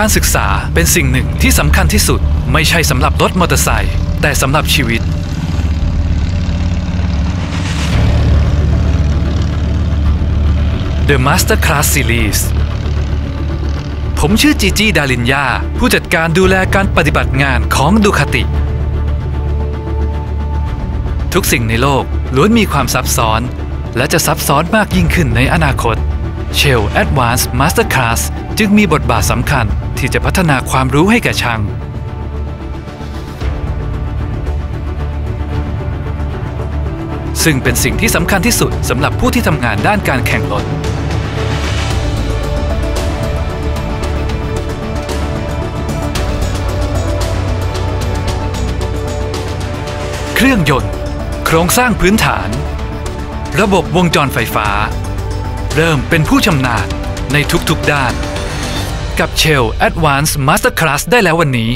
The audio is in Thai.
การศึกษาเป็นสิ่งหนึ่งที่สำคัญที่สุด ไม่ใช่สำหรับรถมอเตอร์ไซค์แต่สำหรับชีวิต The Master Class Series ผมชื่อจีจีดาลินยาผู้จัดการดูแลการปฏิบัติงานของดูคาติ ทุกสิ่งในโลกล้วนมีความซับซ้อน และจะซับซ้อนมากยิ่งขึ้นในอนาคต Shell Advanced Masterclass จึงมีบทบาทสำคัญที่จะพัฒนาความรู้ให้แก่ช่าง ซึ่งเป็นสิ่งที่สำคัญที่สุดสำหรับผู้ที่ทำงานด้านการแข่งรถเครื่องยนต์ โครงสร้างพื้นฐาน ระบบวงจรไฟฟ้า เริ่มเป็นผู้ชำนาญในทุกๆด้าน กับ Shell Advanced Masterclass ได้แล้ววันนี้